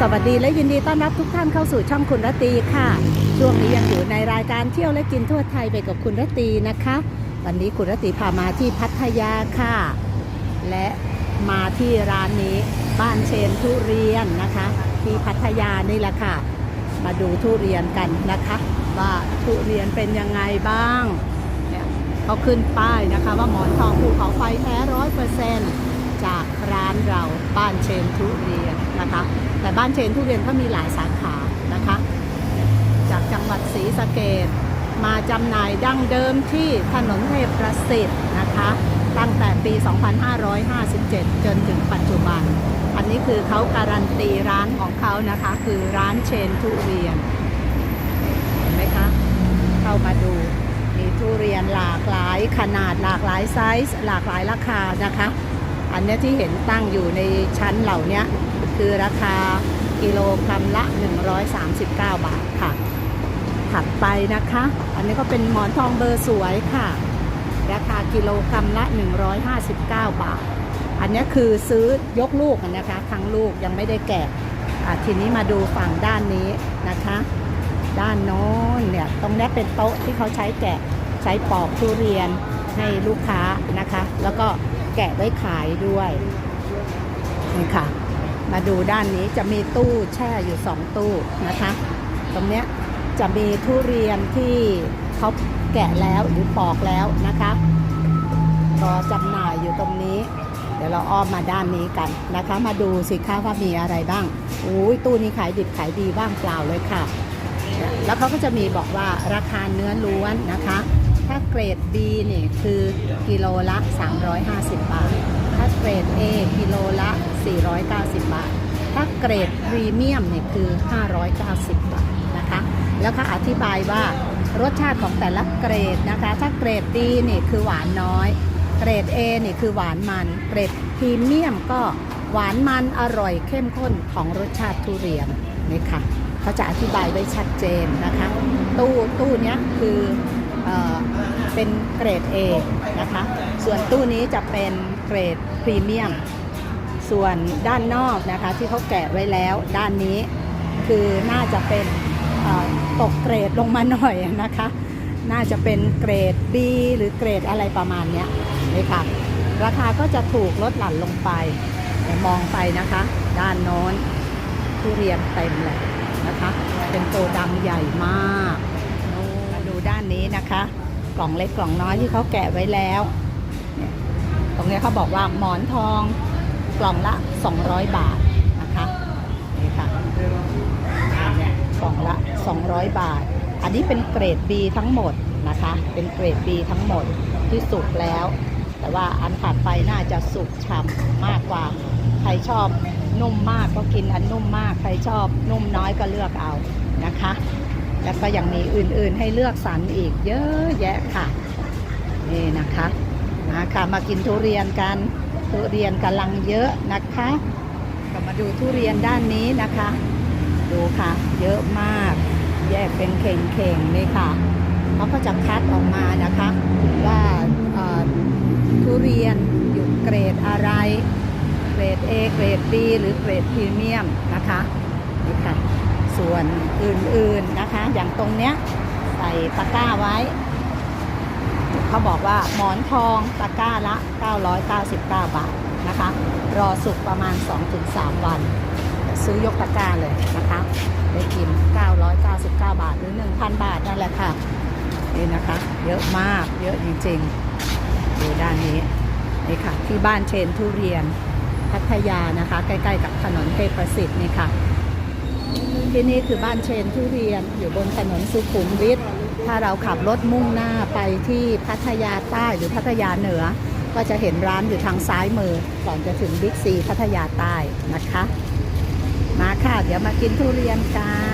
สวัสดีและยินดีต้อนรับทุกท่านเข้าสู่ช่องคุณรตีค่ะ ช่วงนี้ยังอยู่ในรายการเที่ยวและกินทั่วไทยไปกับคุณรตีนะคะ วันนี้คุณรตีพามาที่พัทยาค่ะ และมาที่ร้านนี้บ้านเชนทุเรียนนะคะ ที่พัทยานี่แหละค่ะ มาดูทุเรียนกันนะคะ ว่าทุเรียนเป็นยังไงบ้างเขาขึ้นป้ายนะคะว่าหมอนทองภูเขาไฟแท้ร้อยเปอร์เซ็นต์จากร้านเราบ้านเชนทุเรียนนะคะ แต่บ้านเชนทุเรียนเขามีหลายสาขานะคะ จากจังหวัดศรีสะเกดมาจำหน่ายดั้งเดิมที่ถนนเทพประสิทธิ์นะคะ ตั้งแต่ปี 2557 จนถึงปัจจุบัน อันนี้คือเขาการันตีร้านของเขานะคะ คือร้านเชนทุเรียน เห็นไหมคะ เข้ามาดูมีทุเรียนหลากหลายขนาดหลากหลายไซส์หลากหลายราคานะคะ อันนี้ที่เห็นตั้งอยู่ในชั้นเหล่านี้ คือราคากิโลกรัมละ 139 บาทค่ะ ถัดไปนะคะ อันนี้ก็เป็นหมอนทองเบอร์สวยค่ะ ราคากิโลกรัมละ 159 บาท อันนี้คือซื้อยกลูกนะคะทั้งลูกยังไม่ได้แกะอะทีนี้มาดูฝั่งด้านนี้นะคะ ด้านโน้นเนี่ยตรงนี้เป็นโต๊ะที่เขาใช้แกะใช้ปอกทุเรียนให้ลูกค้านะคะ แล้วก็แกะไว้ขายด้วยนี่ค่ะ มาดูด้านนี้จะมีตู้แช่อยู่สองตู้นะคะ ตรงเนี้ยจะมีทุเรียนที่เขาแกะแล้วหรือปอกแล้วนะคะรอจำหน่ายอยู่ตรงนี้ เดี๋ยวเราอ้อมมาด้านนี้กันนะคะ มาดูสิคะว่ามีอะไรบ้างอุ้ยตู้นี้ขายดิบขายดีบ้างเปล่าเลยค่ะ แล้วเขาก็จะมีบอกว่าราคาเนื้อล้วนนะคะ ถ้าเกรด B เนี่ยคือกิโลละ 350 บาท ถ้าเกรด A กิโลละ 490 บาท ถ้าเกรดพรีเมียมเนี่ยคือ 590 บาทนะคะ แล้วเขาอธิบายว่ารสชาติของแต่ละเกรดนะคะ ถ้าเกรด D เนี่ยคือหวานน้อย เกรด A นี่ยคือหวานมัน เกรดพรีเมียมก็หวานมันอร่อยเข้มข้นของรสชาติทุเรียนนี่ค่ะเขาจะอธิบายไว้ชัดเจนนะคะ ตู้ตู้เนี้ยคือเออเป็นเกรด A นะคะ ส่วนตู้นี้จะเป็นเกรดพรีเมียม ส่วนด้านนอกนะคะที่เขาแกะไว้แล้วด้านนี้คือน่าจะเป็นตกเกรดลงมาหน่อยนะคะ น่าจะเป็นเกรด B หรือเกรดอะไรประมาณนี้นี่ค่ะ ราคาก็จะถูกลดหลั่นลงไปเดี๋ยวมองไปนะคะ ด้านโน้นทุเรียนเต็มเลยนะคะ เป็นโตดำใหญ่มากมาดูด้านนี้นะคะ กล่องเล็กกล่องน้อยที่เขาแกะไว้แล้ว ตรงนี้เขาบอกว่าหมอนทอง กล่องละ 200 บาทนะคะนี่ค่ะเนี่ยกล่องละ 200 บาท อันนี้เป็นเกรด B ทั้งหมดนะคะ เป็นเกรด B ทั้งหมดที่สุกแล้ว แต่ว่าอันถัดไปน่าจะสุกฉ่ำมากกว่า ใครชอบนุ่มมากก็กินอันนุ่มมาก ใครชอบนุ่มน้อยก็เลือกเอานะคะ แล้วก็ยังมีอื่นๆให้เลือกสรรอีกเยอะแยะค่ะ นี่นะคะมาค่ะมากินทุเรียนกัน ทุเรียนกำลังเยอะนะคะก็มาดูทุเรียนด้านนี้นะคะ ดูค่ะ เยอะมาก แยกเป็นเข่งๆนี่ค่ะเขาก็จะคัดออกมานะคะ ว่าทุเรียนอยู่เกรดอะไร เกรด A เกรด B หรือเกรดพรีเมียมนะคะนี่ค่ะ ส่วนอื่นๆนะคะ อย่างตรงเนี้ยใส่ตะกร้าไว้ เขาบอกว่าหมอนทองตะกร้าละ 999 บาทนะคะ รอสุกประมาณ 2-3 วัน ซื้อยกตะกร้าเลยนะคะได้กิน 999 บาทหรือ 1,000 บาทนั่นแหละค่ะนี่นะคะ เยอะมากเยอะจริงๆดูด้านนี้นี่ค่ะ ที่บ้านเชนทุเรียนพัทยานะคะ ใกล้ ๆ กับถนนเทพประสิทธิ์นี่ค่ะ ที่นี่คือบ้านเชนทุเรียนอยู่บนถนนสุขุมวิทถ้าเราขับรถมุ่งหน้าไปที่พัทยาใต้หรือพัทยาเหนือ ก็จะเห็นร้านอยู่ทางซ้ายมือ ก่อนจะถึงบิ๊กซีพัทยาใต้นะคะ มาค่ะ เดี๋ยวมากินทุเรียนกัน